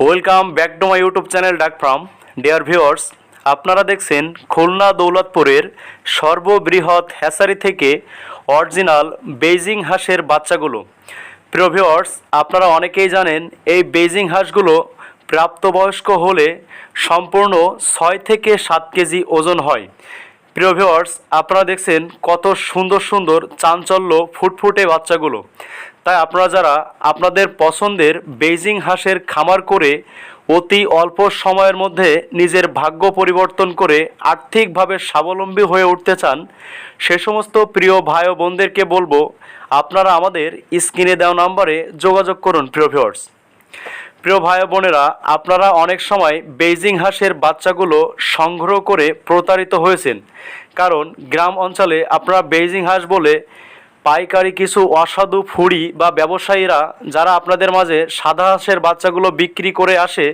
Welcome back to my YouTube channel ডাক from dear viewers আপনারা দেখছেন খুলনা দৌলতপুরের সর্ববৃহৎ হ্যাসারি থেকে অরিজিনাল বেইজিং হাঁসের বাচ্চাগুলো। প্রিয় ভিউয়ার্স আপনারা অনেকেই জানেন, এই বেইজিং হাঁসগুলো প্রাপ্তবয়স্ক হলে সম্পূর্ণ ছয় থেকে সাত কেজি ওজন হয়। প্রিয় ভিউয়ার্স আপনারা দেখছেন কত সুন্দর সুন্দর চাঞ্চল্য ফুটফুটে বাচ্চাগুলো। তাই আপনারা যারা আপনাদের পছন্দের বেইজিং হাঁসের খামার করে অতি অল্প সময়ের মধ্যে নিজের ভাগ্য পরিবর্তন করে আর্থিকভাবে স্বাবলম্বী হয়ে উঠতে চান, সে সমস্ত প্রিয় ভাই ও বোনদেরকে বলব, আপনারা আমাদের স্ক্রিনে দেওয়া নম্বরে যোগাযোগ করুন, প্রিয় ভিউয়ার্স প্রিয় ভাই বোনেরা, আপনারা অনেক সময় বেইজিং হাঁসের বাচ্চাগুলো সংগ্রহ করে প্রতারিত হয়েছেন। কারণ গ্রাম অঞ্চলে আপনারা বেইজিং হাঁস বলে পাইকারি কিছু অসাধু ফুড়ি বা ব্যবসায়ীরা, যারা আপনাদের মাঝে সাদা হাঁসের বাচ্চাগুলো বিক্রি করে আসে,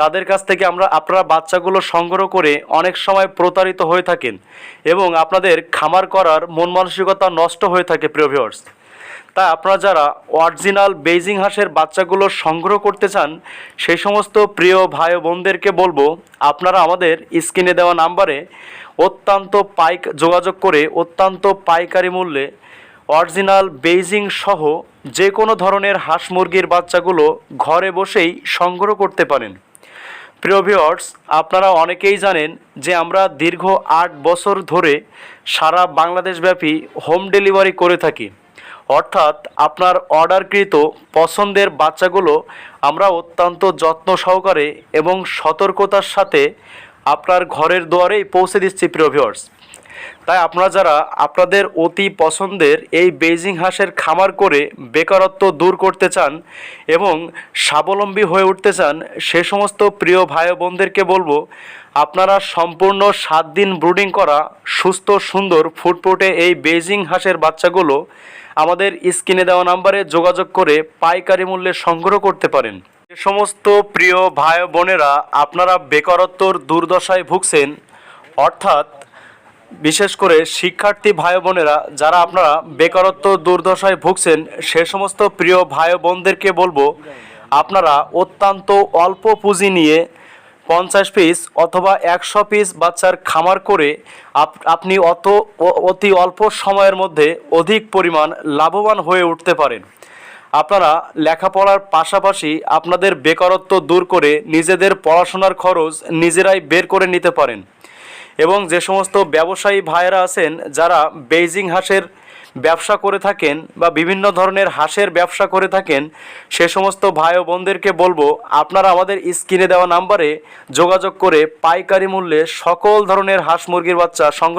তাদের কাছ থেকে আমরা আপনারা বাচ্চাগুলো সংগ্রহ করে অনেক সময় প্রতারিত হয়ে থাকেন এবং আপনাদের খামার করার মন মানসিকতা নষ্ট হয়ে থাকে, প্রিয় ভিউয়ার্স তাই আপনারা যারা অরিজিনাল বেইজিং হাঁসের বাচ্চাগুলো সংগ্রহ করতে চান, সেই সমস্ত প্রিয় ভাই বোনদেরকে বলব, আপনারা আমাদের স্ক্রিনে দেওয়া নাম্বারে অত্যন্ত পাইক যোগাযোগ করে অত্যন্ত পাইকারি মূল্যে অরিজিনাল বেইজিং সহ যে কোনো ধরনের হাঁস মুরগির বাচ্চাগুলো ঘরে বসেই সংগ্রহ করতে পারেন। প্রিয় ভিউয়ার্স আপনারা অনেকেই জানেন যে আমরা দীর্ঘ আট বছর ধরে সারা বাংলাদেশব্যাপী হোম ডেলিভারি করে থাকি। অর্থাৎ আপনার অর্ডারকৃত পছন্দের বাচ্চাগুলো আমরা অত্যন্ত যত্ন সহকারে এবং সতর্কতার সাথে আপনার ঘরের দুয়ারেই পৌঁছে দিচ্ছি, প্রিয় ভিউয়ার্স তাই আপনারা যারা আপনাদের অতি পছন্দের এই বেইজিং হাঁসের খামার করে বেকারত্ব দূর করতে চান এবং স্বাবলম্বী হয়ে উঠতে চান, সে সমস্ত প্রিয় ভাই বোনদেরকে বলব, আপনারা সম্পূর্ণ সাত দিন ব্রুডিং করা সুস্থ, সুন্দর, ফুটফুটে এই বেইজিং হাঁসের বাচ্চাগুলো আমাদের স্ক্রিনে দেওয়া নাম্বারে যোগাযোগ করে পাইকারি মূল্যে সংগ্রহ করতে পারেন। যে সমস্ত প্রিয় ভাই বোনেরা, আপনারা বেকারত্বর দুর্দশায় ভুগছেন, অর্থাৎ বিশেষ করে শিক্ষার্থী ভাই বোনেরা, যারা আপনারা বেকারত্ব দুর্দশায় ভুগছেন, সে সমস্ত প্রিয় ভাই বোনদেরকে বলব, আপনারা অত্যন্ত অল্প পুঁজি নিয়ে পঞ্চাশ পিস অথবা একশো পিস বাচ্চার খামার করে আপ- আপনি অত, অতি অল্প সময়ের মধ্যে অধিক পরিমাণ লাভবান হয়ে উঠতে পারেন। আপনারা লেখাপড়ার পাশাপাশি আপনাদের বেকারত্ব দূর করে নিজেদের পড়াশোনার খরচ নিজেরাই বের করে নিতে পারেন। এবং যে সমস্ত ব্যবসায়ী ভাইয়েরা আছেন, যারা বেইজিং হাঁসের ব্যবসা করে থাকেন বা বিভিন্ন ধরনের হাঁসের ব্যবসা করে থাকেন, সে সমস্ত ভাই ও বোনদেরকে বলব, আপনারা আমাদের স্ক্রিনে দেওয়া নাম্বারে যোগাযোগ করে পাইকারি মূল্যে সকল ধরনের হাঁস মুরগির বাচ্চা সংগ্রহ